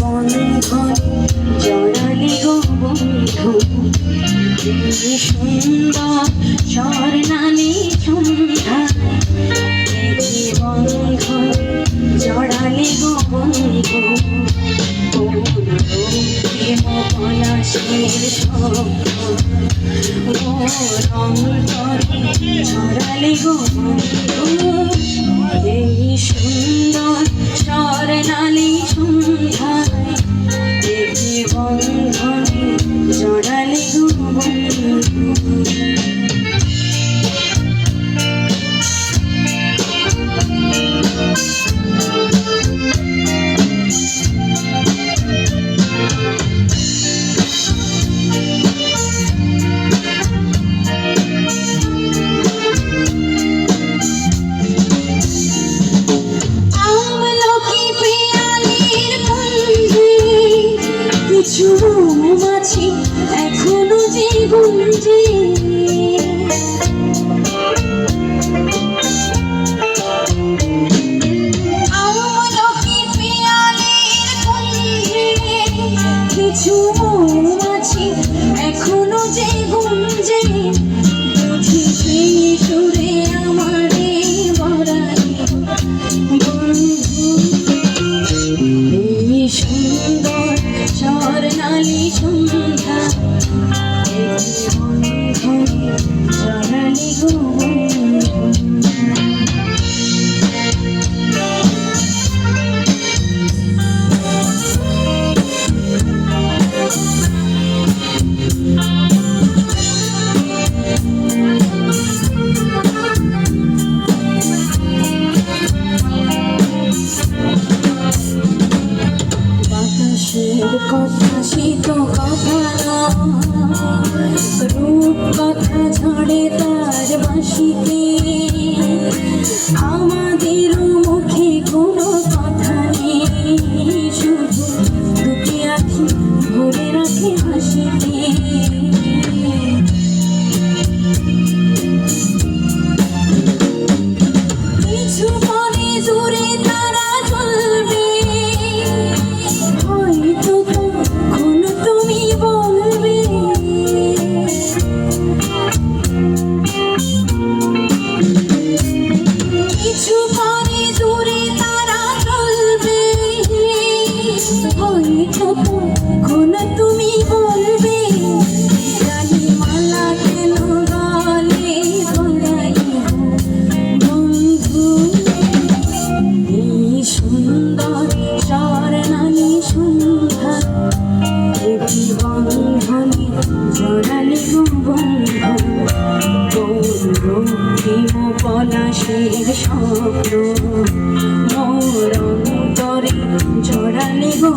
বন্ধন জড়ালি গো বন্ধু সুন্দর স্বর্ণালী সন্ধ্যা বন্ধন জড়ালি গো বন্ধু পলাশের স্বপ্ন মোর অন্তরে ছড়ালি গো বন্ধু স্বর্ণালী মৌমাছি এখনও যে। গুঞ্জে কিছু স্বর্ণালী সন্ধ্যা। শীত কথা রূপ কথা ঝড়ে তার বাসিতে আমাদের মুখে কোনো কথা নেই, শুধু দুটি আখি ভরে রাখে হাসিতে। কিছু পলাশের স্বপ্ন মোর অন্তরে জড়ালে গো